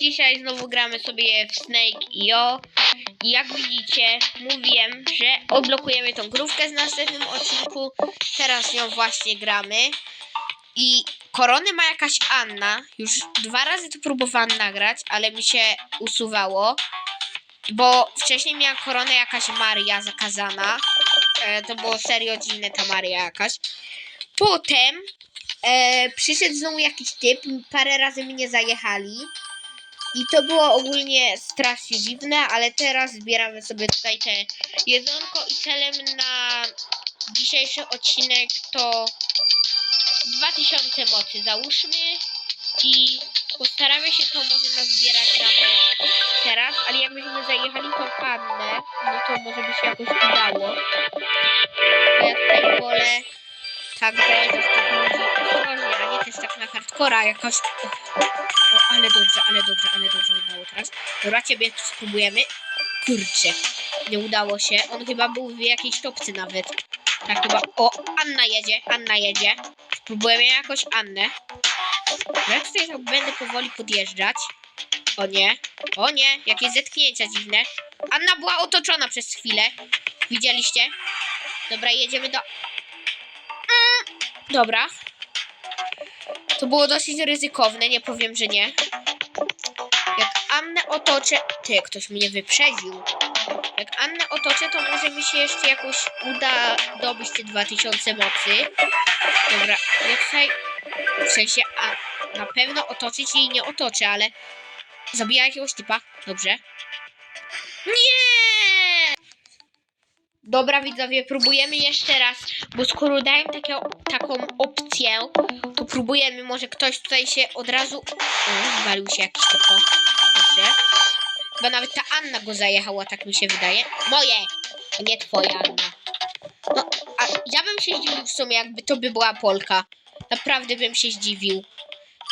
Dzisiaj znowu gramy sobie w Snake i o. I jak widzicie, mówiłem, że odblokujemy tą grówkę z następnym odcinku. Teraz nią właśnie gramy. I koronę ma jakaś Anna. Już dwa razy to próbowałam nagrać, ale mi się usuwało. Bo wcześniej miała koronę jakaś Maria zakazana. E, to było serio dziwne ta Maria jakaś. Potem e, przyszedł znowu jakiś typ, parę razy mnie zajechali. I to było ogólnie strasznie dziwne, ale teraz zbieramy sobie tutaj te jedzonko i celem na dzisiejszy odcinek to 2000 mocy załóżmy i postaramy się to może nazbierać nawet teraz, ale jakbyśmy zajechali tą Annę, no to może by się jakoś udało. To ja tutaj wolę tak zajechać tak może ostrożnie, a nie też tak na hardcora jakoś. Ale dobrze, ale dobrze, ale dobrze udało teraz. Dobra, ciebie spróbujemy. Kurczę, nie udało się. On chyba był w jakiejś topce nawet. Tak chyba. O, Anna jedzie, Anna jedzie. Spróbujemy jakoś Annę. Ja tutaj tak będę powoli podjeżdżać. O nie, o nie, jakieś zetknięcia dziwne. Anna była otoczona przez chwilę. Widzieliście? Dobra, jedziemy do... Mm, Dobra. To było dosyć ryzykowne, nie powiem, że nie. Jak Annę otoczę... Ty, ktoś mnie wyprzedził. Jak Annę otoczę, to może mi się jeszcze jakoś uda dobyć te 2000 mocy. Dobra, ja tutaj... W sensie, a na pewno otoczyć jej nie otoczę, ale... Zabija jakiegoś typa. Dobrze. Nie! Dobra widzowie, próbujemy jeszcze raz, bo skoro dają takie, taką opcję, to próbujemy, może ktoś tutaj się od razu... O, walił się jakiś typo. Dobrze. Chyba nawet ta Anna go zajechała, tak mi się wydaje. Moje! Nie twoja Anna. No, a ja bym się zdziwił w sumie, jakby to by była Polka. Naprawdę bym się zdziwił.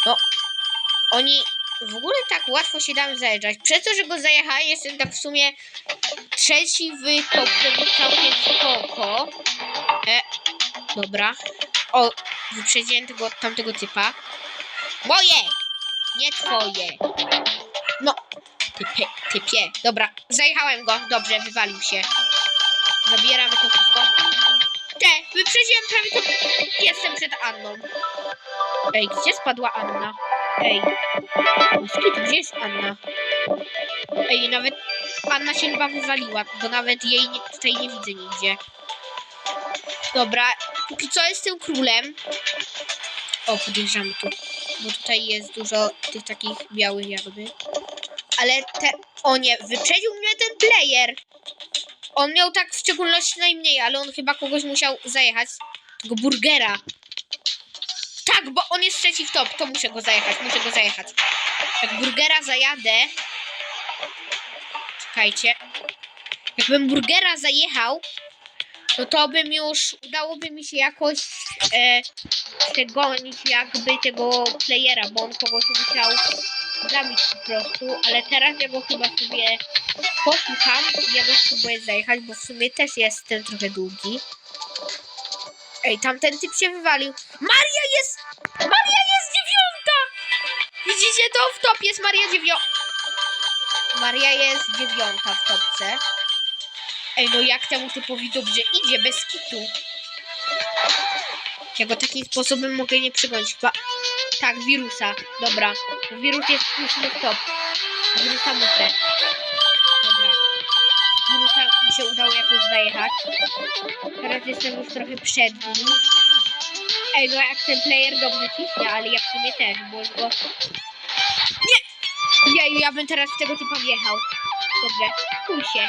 No, oni w ogóle tak łatwo się dam zajeżdżać. Przez to, że go zajechałem, jestem tak w sumie trzeci w topce, bo całkiem spoko. E, dobra. O, wyprzedziłem tego, tamtego typa. Moje! Nie twoje. No, typie, typie. Dobra, zajechałem go. Dobrze, wywalił się. Zabieramy to wszystko. Te, wyprzedziłem prawie to. Jestem przed Anną. Ej, gdzie spadła Anna? Ej. Skit, gdzie jest Anna? Ej, nawet Anna się chyba wywaliła, bo nawet jej nie, tutaj nie widzę nigdzie. Dobra, póki co jestem królem. O, podjeżdżamy tu, bo tutaj jest dużo tych takich białych jakby. Ale te... O nie, wyprzedził mnie ten player. On miał tak w szczególności najmniej, ale on chyba kogoś musiał zajechać. Tego burgera. Tak, bo on jest trzeci w top, to muszę go zajechać, muszę go zajechać. Jak burgera zajadę... Czekajcie. Jakbym burgera zajechał, no to bym już... Udałoby mi się jakoś e, jakby tego playera, bo on kogoś musiał zabić po prostu. Ale teraz ja go chyba sobie posłucham i ja go spróbuję zajechać, bo w sumie też jest ten trochę długi. Ej, tamten typ się wywalił. Maria jest! Maria jest dziewiąta! Widzicie to? W top jest Maria dziewiąta. Maria jest dziewiąta w topce. Ej, no jak temu typowi dobrze idzie, bez kitu. Ja go takim sposobem mogę nie przygonić. Chyba... Tak, wirusa. Dobra. Wirus jest ósmy w top. Wirusa muszę. Się udało jakoś zajechać. Teraz jestem już trochę przed nim. Ej, no jak ten player dobrze ciśnie, ale ja w sumie też, bo go... Nie! Jeju, ja bym teraz w tego typa wjechał. Dobrze, kuj się.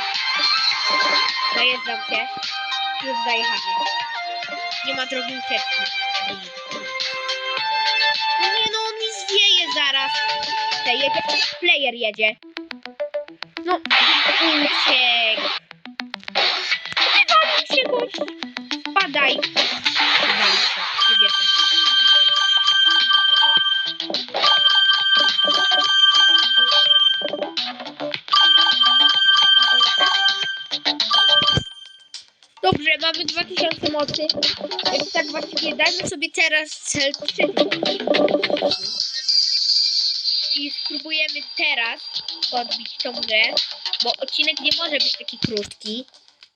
Zajeżdżam się. Już zajechany. Nie ma drogi ucieczki. No nie no, on mi zwieje zaraz. Te jedzie, player jedzie. No, uciekł. Gość. Spadaj. Dobrze, mamy 2000 mocy. Więc tak właściwie dajmy sobie teraz cel i spróbujemy teraz podbić tą grę, bo odcinek nie może być taki krótki,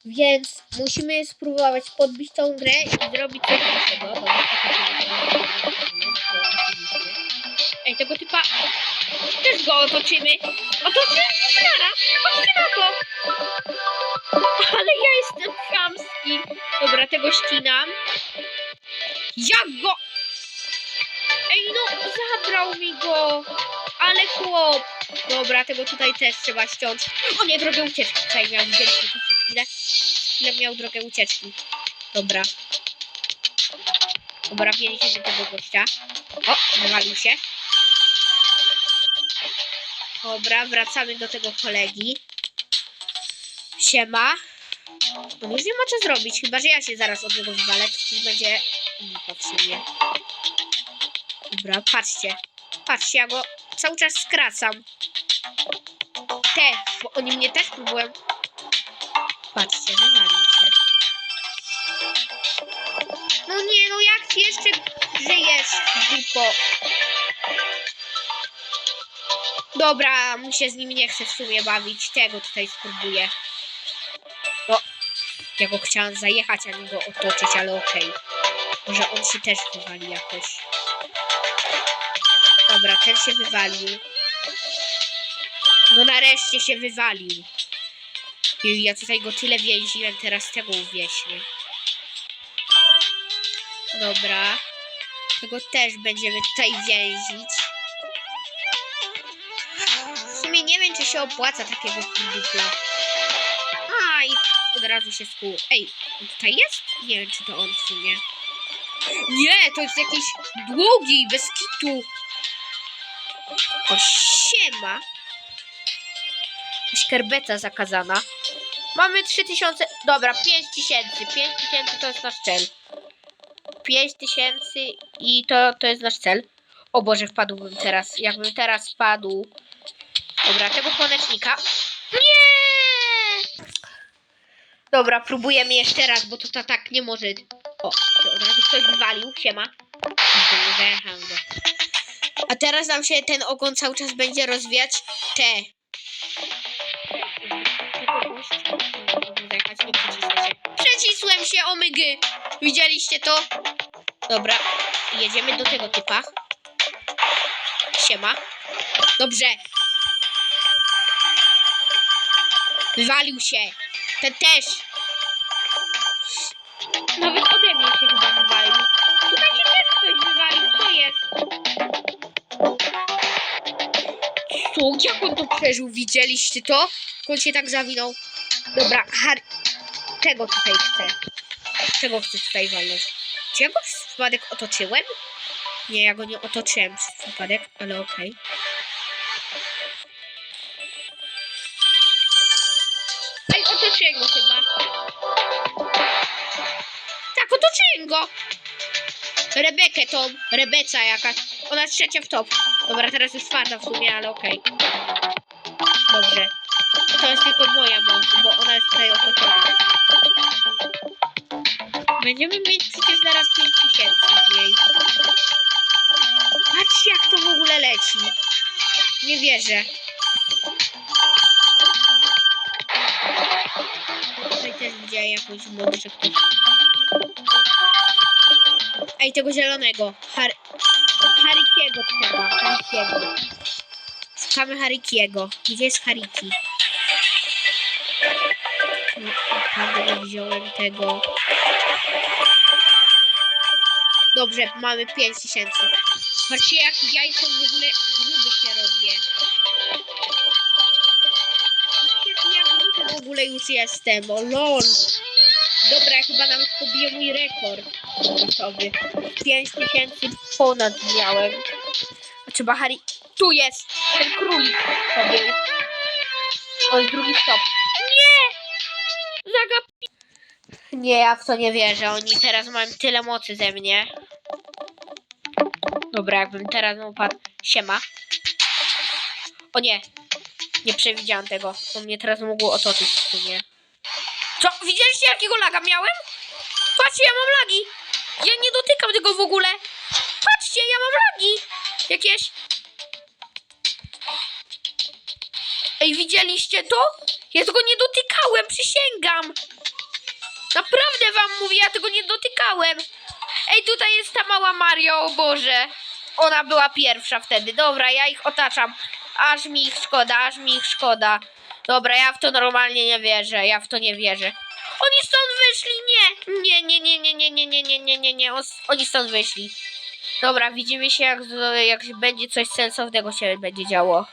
więc musimy spróbować podbić tą grę i zrobić coś takiego. Ej, tego typa też go otoczymy. Otoczymy naraz. Patrzcie na to. Ale ja jestem chamski. Dobra, tego ścinam. Jak go... Ej, no, zabrał mi go. Ale chłop. Dobra, tego tutaj też trzeba ściąć. O nie, drogę ucieczki. Tutaj miał to przez chwilę. Chwilę miał drogę ucieczki. Dobra. Dobra, więziemy tego gościa. O, wywalił się. Dobra, wracamy do tego kolegi. Siema. On już nie ma co zrobić, chyba że ja się zaraz od niego wywalę, to wtedy będzie lipa w sumie. Dobra, patrzcie. Patrzcie, ja go cały czas skracam. Te, bo oni mnie też próbują. Patrzcie, wywalił się. No nie, no jak ty jeszcze żyjesz, dupo? Dobra, mu się z nim nie chce w sumie bawić. Tego tutaj spróbuję. No, ja go chciałam zajechać, a nie go otoczyć, ale okej. Może on się też wywali jakoś. Dobra, ten się wywalił. No nareszcie się wywalił. I ja tutaj go tyle więziłem, teraz tego uwieśnie. Dobra. Tego też będziemy tutaj więzić. W sumie nie wiem, czy się opłaca takiego dupla. A, i od razu się skół. Ej, tutaj jest? Nie wiem, czy to on w sumie. Nie, to jest jakiś długi, bez kitu. O, siema. Szkerbeta zakazana. Mamy 3000, dobra, 5000. 5000 to jest nasz cel. 5000 i to, to jest nasz cel. O Boże, wpadłbym teraz. Jakbym teraz wpadł. Dobra, tego słonecznika. Nie! Dobra, próbujemy jeszcze raz, bo to, to tak nie może. O, to od razu ktoś wywalił. Siema. Wjechałem go. A teraz nam się ten ogon cały czas będzie rozwijać. Te. Przycisłem się, omygy! Widzieliście to? Dobra, jedziemy do tego typa. Siema. Dobrze. Wywalił się. Ten też. Nawet ode przeżył? Widzieliście to? On się tak zawinął? Dobra, Harry. Tego tutaj chcę. Tego chcę tutaj walnąć. Czy ja go przypadek otoczyłem? Nie, ja go nie otoczyłem przez przypadek, ale okej. Ej, otoczyłem go chyba. Tak, otoczyłem go. Rebekę tą, Rebeca jakaś. Ona trzecia w top. Dobra, teraz jest czwarta w sumie, ale okej. Dobrze. To jest tylko moja moc, bo ona jest tutaj otoczona. Będziemy mieć przecież zaraz 5000 z niej. Patrzcie jak to w ogóle leci. Nie wierzę. Tutaj też widziałem jakąś moc, że ktoś... Ej, tego zielonego. Har... Harikiego trzeba. Harikiego. Szukamy Harikiego. Gdzie jest Hariki? No, naprawdę nie wziąłem tego. Dobrze, mamy 5000. Patrzcie jak jajko w ogóle gruby się robię. Patrzcie jak ja gruby w ogóle już jestem. O lol. Dobra, ja chyba nawet pobiję mój rekord gotowy. 5000 ponad miałem. A trzeba Harry... Tu jest! Ten królik pobił. On jest drugi stop. Nie! Zagapi... Nie, ja w to nie wierzę. Oni teraz mają tyle mocy ze mnie. Dobra, jakbym teraz upadł. Siema. O nie. Nie przewidziałam tego. On mnie teraz mógł otoczyć w sumie. Co? Widzieliście jakiego laga miałem? Patrzcie, ja mam lagi. Ja nie dotykam tego w ogóle. Patrzcie, ja mam lagi. Jakieś. Ej, widzieliście to? Ja tego nie dotykałem, przysięgam. Naprawdę wam mówię, ja tego nie dotykałem. Ej, tutaj jest ta mała Mario, o Boże. Ona była pierwsza wtedy. Dobra, ja ich otaczam. Aż mi ich szkoda, aż mi ich szkoda. Dobra, ja w to normalnie nie wierzę, ja w to nie wierzę. Oni stąd wyszli, nie! Nie, nie, nie, nie, nie, nie, nie, nie, nie, nie, nie, oni stąd wyszli. Dobra, widzimy się, jak, jak będzie coś sensownego się będzie działo.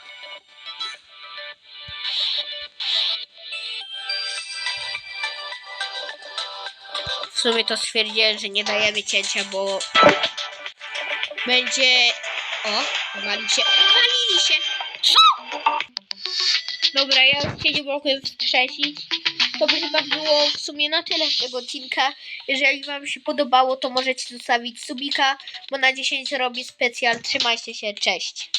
Sumie to stwierdziłem, że nie dajemy cięcia, bo będzie... O, wali się. Walili się! Co? Dobra, ja się nie mogłem wstrzesić. To by chyba było w sumie na tyle z tego odcinka. Jeżeli wam się podobało, to możecie zostawić subika, bo na 10 robi specjal. Trzymajcie się, cześć!